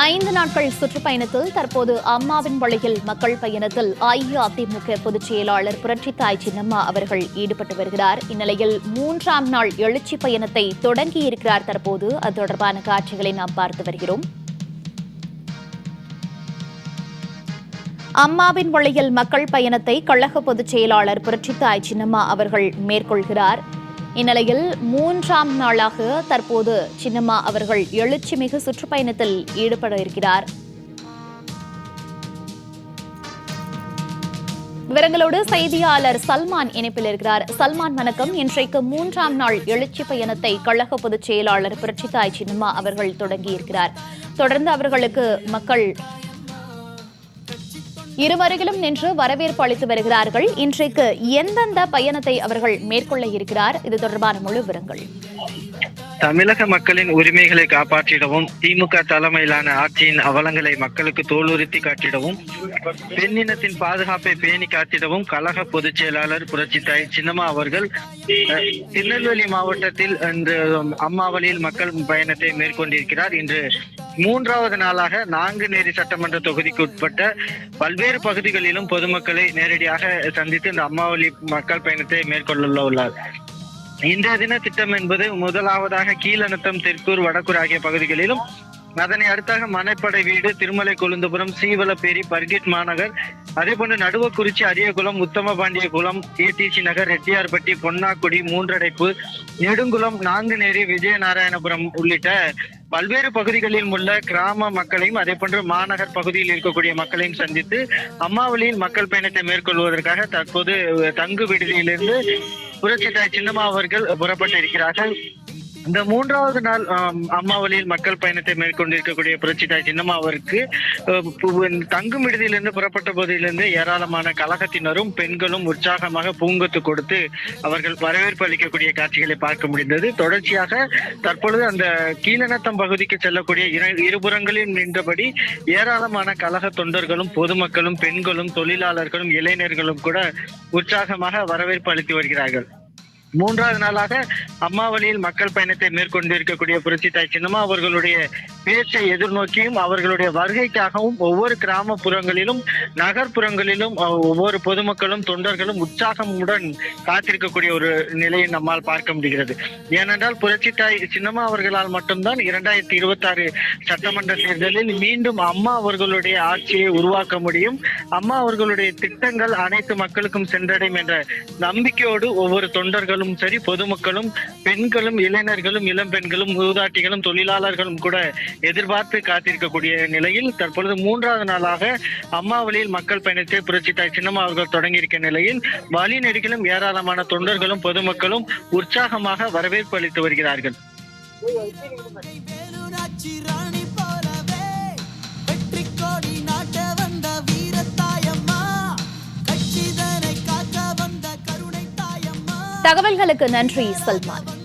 ஐந்து நாட்கள் சுற்றுப்பயணத்தில் தற்போது அம்மாவின் வழியில் மக்கள் பயணத்தில் அஇஅதிமுக பொதுச் செயலாளர் புரட்சித்தாய் சின்னம்மா அவர்கள் ஈடுபட்டு வருகிறார். இந்நிலையில் மூன்றாம் நாள் எழுச்சி பயணத்தை தொடங்கியிருக்கிறார் தற்போது. அது தொடர்பான காட்சிகளை நாம் பார்த்து வருகிறோம். அம்மாவின் வழியில் மக்கள் பயணத்தை கழக பொதுச் செயலாளர் புரட்சித்தாய் சின்னம்மா அவர்கள் மேற்கொள்கிறார். இந்நிலையில் மூன்றாம் நாளாக தற்போது சின்னம்மா அவர்கள் எழுச்சிமிகு சுற்றுப்பயணத்தில் ஈடுபட இருக்கிறார். விவரங்களோடு செய்தியாளர் சல்மான் இணைப்பில் இருக்கிறார். சல்மான் வணக்கம். இன்றைக்கு மூன்றாம் நாள் எழுச்சி பயணத்தை கழக பொதுச் செயலாளர் புரட்சித்தாய் சின்னம்மா அவர்கள் தொடங்கியிருக்கிறார். தொடர்ந்து அவர்களுக்கு மக்கள் இருவருகிலும் நின்று வரவேற்பு அளித்து வருகிறார்கள். இன்றைக்கு எந்தெந்த பயணத்தை அவர்கள் மேற்கொள்ள இருக்கிறார்? இது தொடர்பான முழு விவரங்கள். தமிழக மக்களின் உரிமைகளை காப்பாற்றிடவும் திமுக தலைமையிலான ஆட்சியின் அவலங்களை மக்களுக்கு தோலுறுத்தி காட்டிடவும் பெண்ணினத்தின் பாதுகாப்பை பேணி காத்திடவும் கழக பொதுச் செயலாளர் புரட்சித்தாய் சின்னம்மா அவர்கள் அஹ், திருநெல்வேலி மாவட்டத்தில் இன்று அம்மாவளியில் மக்கள் பயணத்தை மேற்கொண்டிருக்கிறார். இன்று மூன்றாவது நாளாக நாங்குநேரி சட்டமன்ற தொகுதிக்கு உட்பட்ட பல்வேறு பகுதிகளிலும் பொதுமக்களை நேரடியாக சந்தித்து இந்த அம்மாவளி மக்கள் பயணத்தை மேற்கொள்ள உள்ளார். இன்றைய தின திட்டம் என்பது முதலாவதாக கீழநத்தம் தெற்கூர் வடக்கூர் ஆகிய பகுதிகளிலும் அதனை அடுத்தாக மனைப்படை வீடு திருமலை கொழுந்தபுரம் சீவலப்பேரி பர்கிட் மாநகர் அதே போன்று நடுவக்குறிச்சி அரியகுளம் உத்தமபாண்டிய குளம் ஏடிசி நகர் ரெட்டியார்பட்டி பொன்னாக்குடி மூன்றடைப்பு நெடுங்குளம் நாங்குநேரி விஜயநாராயணபுரம் உள்ளிட்ட பல்வேறு பகுதிகளில் உள்ள கிராம மக்களையும் அதே போன்று மாநகர் பகுதியில் இருக்கக்கூடிய மக்களையும் சந்தித்து அம்மாவளியில் மக்கள் பயணத்தை மேற்கொள்வதற்காக தற்போது தங்கு விடுதியிலிருந்து புரட்சித்தாய் சின்னம்மா அவர்கள் புறப்பட்டு இருக்கிறார்கள் இந்த மூன்றாவது நாள் அம்மா அம்மாவளியில் மக்கள் பயணத்தை மேற்கொண்டிருக்கக்கூடிய புரட்சிதாய் சின்னம்மா அவருக்கு தங்கும் விடுதியிலிருந்து புறப்பட்ட போதிலிருந்து ஏராளமான கழகத்தினரும் பெண்களும் உற்சாகமாக பூங்கொத்து கொடுத்து அவர்கள் வரவேற்பு அளிக்கக்கூடிய காட்சிகளை பார்க்க முடிந்தது. தொடர்ச்சியாக தற்பொழுது அந்த கீழநத்தம் பகுதிக்கு செல்லக்கூடிய இருபுறங்களில் நின்றபடி ஏராளமான கழக தொண்டர்களும் பொதுமக்களும் பெண்களும் தொழிலாளர்களும் இளைஞர்களும் கூட உற்சாகமாக வரவேற்பு அளித்து வருகிறார்கள். மூன்றாவது நாளாக அம்மாவளியில் மக்கள் பயணத்தை மேற்கொண்டிருக்கக்கூடிய புரட்சித்தாய் சின்னம்மா அவர்களுடைய பேச்சை எதிர்நோக்கியும் அவர்களுடைய வருகைக்காகவும் ஒவ்வொரு கிராமப்புறங்களிலும் நகர்ப்புறங்களிலும் ஒவ்வொரு பொதுமக்களும் தொண்டர்களும் உற்சாகமுடன் காத்திருக்கக்கூடிய ஒரு நிலையை நம்மால் பார்க்க முடிகிறது. ஏனென்றால் புரட்சித்தாய் சின்னம்மா அவர்களால் மட்டும்தான் இரண்டாயிரத்தி இருபத்தி ஆறு சட்டமன்ற தேர்தலில் மீண்டும் அம்மா அவர்களுடைய ஆட்சியை உருவாக்க முடியும். அம்மா அவர்களுடைய திட்டங்கள் அனைத்து மக்களுக்கும் சென்றடையும் என்ற நம்பிக்கையோடு ஒவ்வொரு தொண்டர்களும் சரி பொதுமக்களும் பெண்களும் இளைஞர்களும் இளம் பெண்களும் மூதாட்டிகளும் தொழிலாளர்களும் கூட எதிர்பார்த்து காத்திருக்கக்கூடிய நிலையில் தற்பொழுது மூன்றாவது நாளாக அம்மாவளியில் மக்கள் பயணத்தை புரட்சித்தாய் சின்னம்மா அவர்கள் தொடங்கியிருக்க நிலையில் வழி நெடுகிலும் ஏராளமான தொண்டர்களும் பொதுமக்களும் உற்சாகமாக வரவேற்பு அளித்து வருகிறார்கள். தகவல்களுக்கு நன்றி சல்மான்.